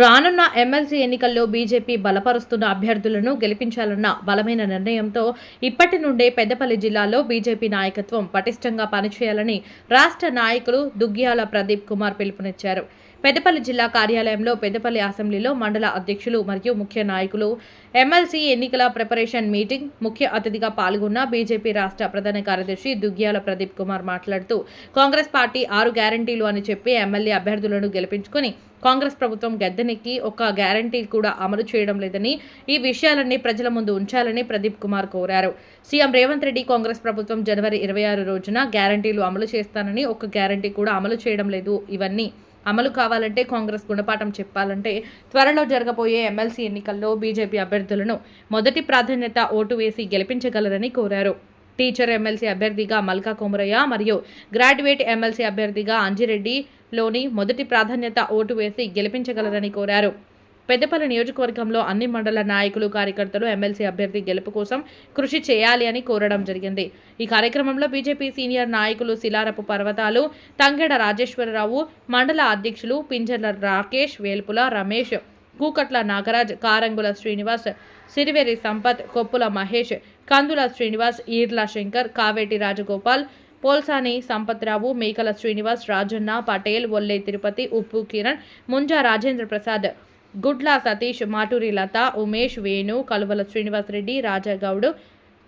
రానున్న ఎమ్మెల్సీ ఎన్నికల్లో బీజేపీ బలపరుస్తున్న అభ్యర్థులను గెలిపించాలన్న బలమైన నిర్ణయంతో ఇప్పటి నుండే పెద్దపల్లి జిల్లాలో బీజేపీ నాయకత్వం పటిష్టంగా పనిచేయాలని రాష్ట్ర నాయకులు దుగ్గ్యాల ప్రదీప్ కుమార్ పిలుపునిచ్చారు. పెద్దపల్లి జిల్లా కార్యాలయంలో పెద్దపల్లి అసెంబ్లీలో మండల అధ్యక్షులు మరియు ముఖ్య నాయకులు ఎమ్మెల్సీ ఎన్నికల ప్రిపరేషన్ మీటింగ్ ముఖ్య అతిథిగా పాల్గొన్న బీజేపీ రాష్ట్ర ప్రధాన కార్యదర్శి దుగ్గ్యాల ప్రదీప్ కుమార్ మాట్లాడుతూ కాంగ్రెస్ పార్టీ ఆరు గ్యారంటీలు అని చెప్పి ఎమ్మెల్యే అభ్యర్థులను గెలిపించుకుని కాంగ్రెస్ ప్రభుత్వం గద్దెనికి ఒక్క గ్యారంటీ కూడా అమలు చేయడం లేదని ఈ విషయాలన్నీ ప్రజల ముందు ఉంచాలని ప్రదీప్ కుమార్ కోరారు. సీఎం రేవంత్ రెడ్డి కాంగ్రెస్ ప్రభుత్వం జనవరి ఇరవై ఆరు రోజున గ్యారంటీలు అమలు చేస్తానని ఒక్క గ్యారంటీ కూడా అమలు చేయడం లేదు ఇవన్నీ అమలు కావాలంటే కాంగ్రెస్ గుణపాఠం చెప్పాలంటే త్వరలో జరగబోయే ఎమ్మెల్సీ ఎన్నికల్లో బీజేపీ అభ్యర్థులను మొదటి ప్రాధాన్యత ఓటు వేసి గెలిపించగలరని కోరారు. టీచర్ ఎమ్మెల్సీ అభ్యర్థిగా మల్కా కొమరయ్య మరియు గ్రాడ్యుయేట్ ఎమ్మెల్సీ అభ్యర్థిగా అంజిరెడ్డిలోని మొదటి ప్రాధాన్యత ఓటు వేసి గెలిపించగలరని కోరారు. పెద్దపల్లి నియోజకవర్గంలో అన్ని మండల నాయకులు కార్యకర్తలు ఎమ్మెల్సీ అభ్యర్థి గెలుపు కోసం కృషి చేయాలి అని కోరడం జరిగింది. ఈ కార్యక్రమంలో బీజేపీ సీనియర్ నాయకులు శిలారపు పర్వతాలు తంగెడ రాజేశ్వరరావు మండల అధ్యక్షులు పింజర్ల రాకేష్ వేల్పుల రమేష్ కూకట్ల నాగరాజ్ కారంగుల శ్రీనివాస్ సిరివేరి సంపత్ కొప్పుల మహేష్ కందుల శ్రీనివాస్ ఈర్ల శంకర్ కావేటి రాజగోపాల్ పోల్సాని సంపత్రావు మేకల శ్రీనివాస్ రాజన్న పటేల్ ఒల్లే తిరుపతి ఉప్పు కిరణ్ ముంజా రాజేంద్ర ప్రసాద్ గుడ్ల సతీష్ మాటూరి లత ఉమేష్ వేణు కలువల శ్రీనివాసరెడ్డి రాజాగౌడ్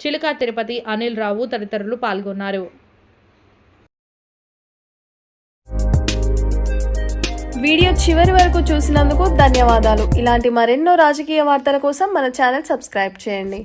చిలుక తిరుపతి అనిల్ రావు తదితరులు పాల్గొన్నారు. వీడియో చివరి వరకు చూసినందుకు ధన్యవాదాలు. ఇలాంటి మరెన్నో రాజకీయ వార్తల కోసం మన ఛానల్ సబ్స్క్రైబ్ చేయండి.